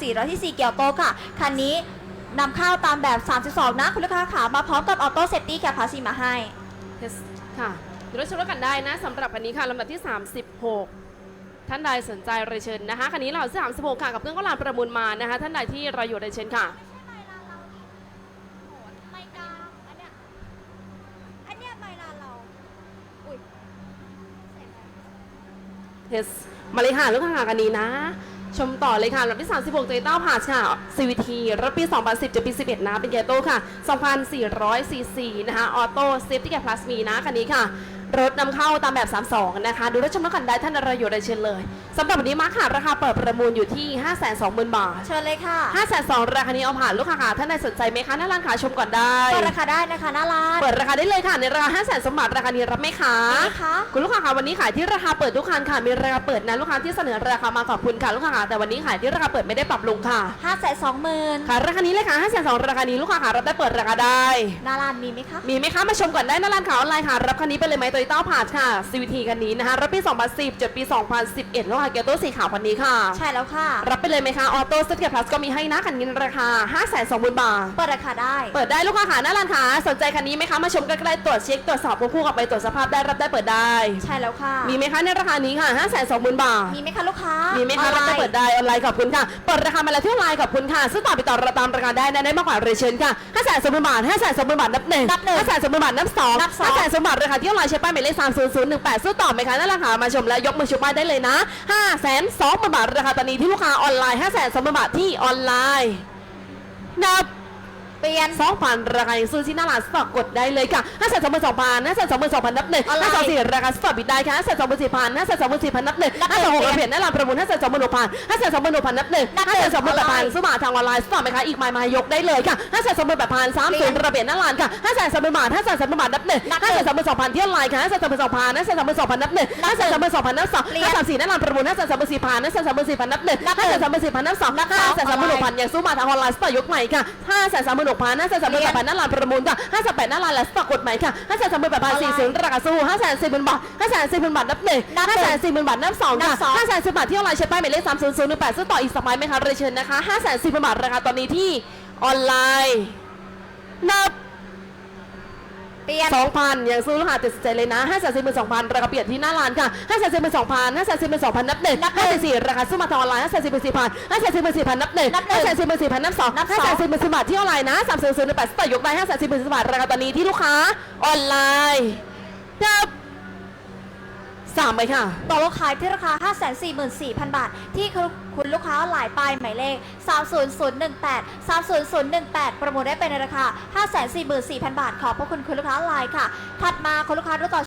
400ที่4เกียวโตค่ะ คันนี้นำเข้าตามแบบ 32 นะคุณลูกค้าขามาพร้อมกับออโต้เซฟตี้แคปพาซีมาให้เทสค่ะดูรถชมรถกันได้นะสำหรับคันนี้ค่ะลำดับที่ 36 ท่านใดสนใจเรียนเชิญนะคะคันนี้เราที่36ค่ะกับเครื่องก็ลานประมูลมานะคะ ท่านใดที่รออยู่เรียนเชิญค่ะ ไม่กลางอันเนี้ยอันเนี้ยไม่ลาเรา อุ้ย เทสมาเลยค่ะลูกค้ากันนี้นะ ชมต่อเลยค่ะลำดับที่ 36 Toyota p a ค่ะ CVT รับปี 2010จะปี 11 นะ เป็นเกียร์โตค่ะ 2,400 cc นะคะ ออโต้เซฟตี้แก plus มีนะคันนี้ค่ะ รถนำเข้าตามแบบ 32 นะคะ ดูรถชมรถกันได้ท่านอะไรอยู่ในเชิญเลยสำหรับวันนี้มาร์คค่ะราคาเปิดประมูลอยู่ที่ 520,000 บาท เชิญเลยค่ะ502ราคานี้เอาผ่านลูกค้าค่ะท่านใดสนใจไหมคะหน้าร้านขายชมก่อนได้ เปิดราคาได้นะคะหน้าร้านเปิดราคาได้เลยค่ะในราคา5 0 0 0 0สมบัติราคานี้รับไหมคะไหมคะคุณลูกค้าค่ะวันนี้ขายที่ราคาเปิดทุกคันค่ะมีราคาเปิดนะลูกค้าที่เสนอราคามาขอบคุณค่ะลูกค้าค่ะแต่วันนี้ขายที่ราคาเปิดไม่ได้ปรับลงค่ะห้าแสนสองหมื่นค่ะราคานี้เลยค่ะ5 2 0 0ราคานี้ลูกค้าค่ะรับได้เปิดราคาได้หน้าร้านมีไหมคะมีไหมคะมาชมก่อนได้หน้าร้านขายออนไลน์ค่ะรับคันนี้ไปเลยไหมโตโยต้าพาดค่ะ CVT คันนี้นะคะรับปี 2010 จดปี 2011ลูกค้าเกียร์โต้สีขาวคันนี้ค่ะ ใช่แล้วค่ะ รับไปเลยไหมคะออโต้สเตทพลัสก็มีให้นะคันนี้ราคา 5 2 0 0 0 0 บาท เปิดราคาได้ เปิดได้ลูกค้าค่ะหน้าร้านค่ะสนใจคันนี้ไหมคะมาชมใกล้ๆตรวจเช็คตรวจสอบควบคู่กับไปตรวจสภาพได้รับได้เปิดได้ ใช่แล้วค่ะ มีไหมคะในราคานี้ค่ะ 5 2 0 0 0 0 บาท มีไหมคะลูกค้า มีมีไหมคะรับได้เปิดได้ออนไลน์ขอบคุณค่ะ เปิดราคามาแล้วที่ออนไลน์ขอบคุณค่ะซื้อต่อไปต่อตามราคาได้นะได้มากกว่าเรยนเชิญค่ะ5 2 0 0 0 0 บาท5 2 0 0 0 0 บาทนับหนึ่งนับหนึ่ง5 2 0 0 0 0 บาทนับสองนับสอง5 2 0 0 0 0 บาทราคาที่ออนไลน์ใช้ป้ายหมายเลข30018 ซื้อต่อไหมคะนั่นราคามาชมแล้วยกมือชูป้ายได้เลยนะ 5 2 0 0 0 0บาทราคาตอนนี้ที่ลูกค้าออนไลน์ 5 2 0 0 0 0บาทที่ออนไลน์นับ เปลี่ยน สองพันราคายังซื้อที่หน้าร้านสต็อกกดได้เลยค่ะห้าแสนสองหมื่นสองพันห้าแสนสองหมื่นสองพันนับหนึ่งออนไลน์ห้าแสนสี่ราคาสต็อกบิดได้ค่ะห้าแสนสองหมื่นสี่พันห้าแสนสองหมื่นสี่พันนับหนึ่งนับหนึ่ห้างแสนหกเปลี่ยนเปลี่ยนหน้าร้านประมูลห้าแสนสองหมื่นหกพันห้าแสนสองหมื่นหกพันนับหนึ่งนับหนึ่ห้างแสนสองหมื่นแปดพันออนไลน์ซื้อมาทางออนไลน์สต็อกไหมคะอีกไมล์มายกได้เลยค่ะห้าแสนสองหมื่นแปดพันสามเปลี่ศูยนนย์ระเบียนหน้าร้านค่ะห้าแสนสองหมื่นบาทห้าแสนสองหมื่นบาทนับหนึ่งนับหนึ่ห้างแสนสองหมื่นสองพันที่ออนไลน์ค่ะห้าแสนสองหมื่นสองพันห้าแสนสองหมื่นสองพันนับหนึ่งห้าแสนสองหมื่นสองพันนับสองเปลี่ยน ห้าแสนสี่หน้าร้านประมูลห้าแสนสองหมื่นสี่พันห้าแสนสองหมื่นสี่พันนับหนึ่งนับหนึ่ห้างแสนสองหมื่นสี่พันนับสองนับสองห้าแสนสามหมื่นหกพันออนไลน์ยังสู้มาทางออนไลน์สต็อกยกใหม่ค่ะห้าแสนสามหมื่นหกพันห้าแสนสามหมื่นแปดพันหน้าร้านประมูลค่ะห้าแสนแปดหน้าร้านและสต็อกกดใหม่ค่ะห้าแสนสามหมื่นแปดพันสี่ศูนย์ราคาสู้ห้าแสนสี่หมื่นบาทห้าแสนสี่หมื่นบาทนับหนึ่งนับหนึ่ห้างแสนสี่หมื่นบาทนับสองนัค่ะบสองห้าแสนสิบบาทที่ออนไลน์ใช้ป้ายหมายเลขสามศูนย์ศูนย์หนึ่งแปดซื้อต่ออีกสมัยไหมคะเรียนเชิญนะคะห้าแสนสี่หมื่นบาทราคาตอนนี้ที่ออนไลน์นับ เปลี่ยนสองพันยังสู้ลูกค้าตัดสินใจเลยนะห้าแสนสี่หมื่นสองพันราคาเปลี่ยนที่หน้าร้านค่ะห้าแสนสี่หมื่นสองพันห้าแสนสี่หมื่นสองพันนับหนึ่งนับหนึ่ห้างแสนสี่ราคาสู้มาทางออนไลน์ห้าแสนสี่หมื่นสี่พันห้าแสนสี่หมื่นสี่พันนับหนึ่งนับหนึ่งห้าแสนสี่หมื่นสี่พันนับสองนับสองห้าแสนสี่หมื่นสี่บาทที่ออนไลน์นะสามศูนย์ศูนย์หนึ่งแปดสต่อยกได้ห้าแสนสี่หมื่นสี่บาทราคาตอนนี้ที่ลูกค้าออนไลน์ครับ สามไปค่ะต่อกว่าขาที่ราคา 544,000 บาท ที่คุณลูกค้าหลายปลายหมายเลข 30018 30018 ประมูลได้เป็นในราคา 544,000 บาท ขอบพระคุณคุณลูกค้าหลายค่ะ ถัดมาคุณลูกค้ารู้ต่อ